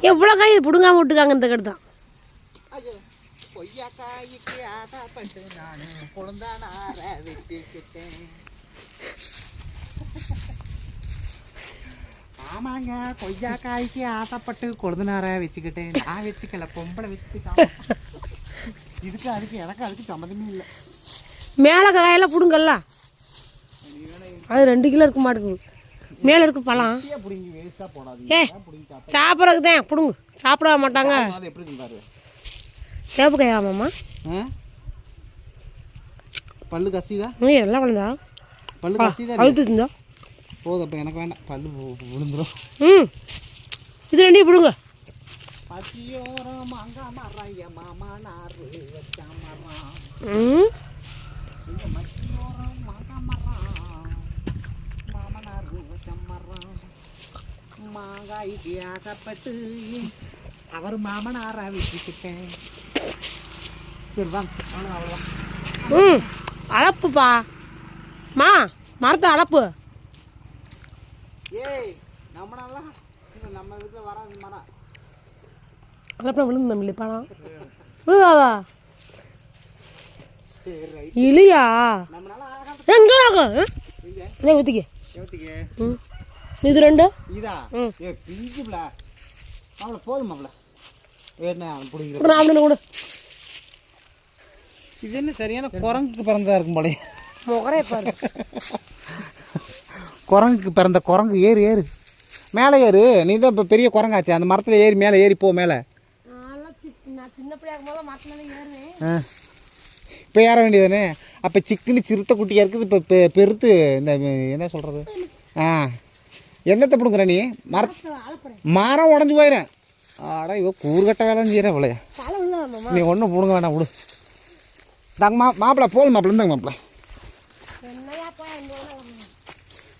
எவ்வளோ காய் பிடுங்காம விட்டுருக்காங்க இந்த கட்டு தான் ஐயோ பொய்யாக்காய்க்கு ஆசைப்பட்டு நான் பொழுந்தானார வச்சுக்கிட்டேன் ஆமாங்க கொய்யாக்காய்க்கு ஆசைப்பட்டு கொழுந்தனார வச்சுக்கிட்டேன். நான் வச்சுக்கல பொம்பளை வச்சுக்கிட்டான். இதுக்கு அதுக்கு எனக்கு அதுக்கு சம்மந்தமே இல்லை. மேலே காயெல்லாம் பிடுங்கல்ல? அது ரெண்டு கிலோ இருக்க மாட்டேங்குது மேலே இருக்கு பழம். ஏ சாப்பிட்றதுக்கு தான். பிடுங்கு. சாப்பிட மாட்டாங்க. சேப்பு காயாமாம்மா ஆ? பல்லு கசிதா ம் எல்லாம் வளர்ந்தா பல்லு கசிதா அழுத்து செஞ்சா போதும் அப்போ எனக்கு வேண்டாம். பல்லு வு- விழுந்துரும். ம். இது ரெண்டையும் பிடுங்க. பசியோரம் அங்க மறைய மாமா நாறு வச்ச மரம் ம் இந்த மச்சியோரம் அங்க மரம் மாமா நாறு வச்ச மாங்காய்க்கு ஆசைப்பட்டு அவர் மாமனாரா விட்டுக்கிட்டேன் சரி வாங்க அவ்வளோ அவ்வளோதான் ம் அளப்புப்பா மா மரத்தை அளப்பு ஏய் நம்ம நம்ம வீட்டில் வராது மரம். அளப்பில் விழுந்து நம்ம பழம் விழுகாதா? ஆகாது எங்கே ஊற்றிக்க இது ரெண்டு? இதா? பிஞ்சுப்ல அவளை போதும் அவளை வேணா பிடிக்கிற? அப்புறம் நான் கூட. இது என்ன சரியான குரங்குக்கு பிறந்ததா இருக்கும் போல முகரே பாரு. குரங்குக்கு பிறந்த குரங்கு ஏறு ஏறு. மேலே ஏறு. நீ தான் இப்போ பெரிய குரங்காச்சு. அந்த மரத்தில் ஏறி மேலே ஏறி போ மேலே நான் சின்ன பிள்ளையா இருக்கும் போது மரத்துல ஏறுவேன் ஆ இப்போ ஏற வேண்டியதானே அப்போ சிக்குன்னு சிறுத்தை குட்டியாக இருக்குது இப்போ பெ பெருத்து இந்த என்ன சொல்கிறது ஆ. என்னத்தை பிடுங்குற நீ? மர மரம் உடஞ்சி போயிடும் ஆடா இவ கூறுகட்ட வேலை செய்கிற இவ்வளோ நீ ஒன்றும் பிடுங்க வேணாம் விடு. தாங்க மா மாப்பிள்ள போதும் மாப்பிள்ள இருந்தாங்க மாப்பிள்ள. இந்த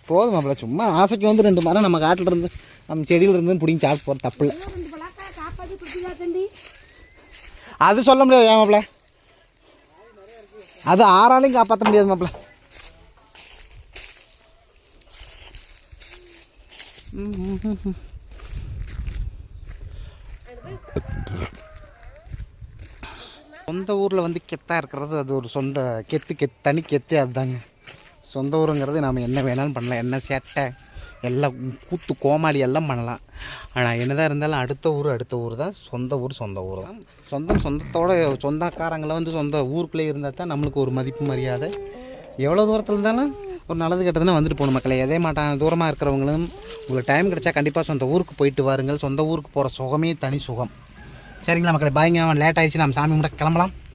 போதும் மாப்பிள்ள சும்மா ஆசைக்கு வந்து ரெண்டு மரம் நம்ம காட்டில் இருந்து நம்ம செடியில் இருந்து பிடிங்கி சாப்பிட்டு போகிற தப்பு இல்லை ரெண்டு பழக்கா காப்பாற்றி குட்டியா தண்டி அது சொல்ல முடியாது ஏன் மாப்பிள்ள அது ஆறாலையும் காப்பாற்ற முடியாது மாப்பிள்ள சொந்த ஊரில் வந்து கெத்தாக இருக்கிறது அது ஒரு சொந்த கெத்து கெத் தனி கெத்தே அதுதாங்க. சொந்த ஊருங்கிறது நாம் என்ன வேணாலும் பண்ணலாம். என்ன சேட்டை? எல்லாம் கூத்து கோமாளி எல்லாம் பண்ணலாம். ஆனால் என்னதான் இருந்தாலும் அடுத்த ஊர் அடுத்த ஊர் தான். சொந்த ஊர் சொந்த ஊர் தான். சொந்தம் சொந்தத்தோட சொந்தக்காரங்களை வந்து சொந்த ஊருக்குள்ளே இருந்தால் தான் நம்மளுக்கு ஒரு மதிப்பு மரியாதை. எவ்வளோ தூரத்தில் இருந்தாலும் ஒரு நல்லது கெட்டதுன்னா வந்துட்டு போகணும் மக்களை. எதே மாட்டாங்க தூரமாக இருக்கிறவங்களும் உங்களுக்கு டைம் கிடைச்சா கண்டிப்பாக சொந்த ஊருக்கு போயிட்டு வாருங்கள். சொந்த ஊருக்கு போகிற சுகமே தனி சுகம். சரிங்களா மக்களை? பாய்ங்க லேட் ஆகிடுச்சு நம்ம சாமி முறை கிளம்பலாம்.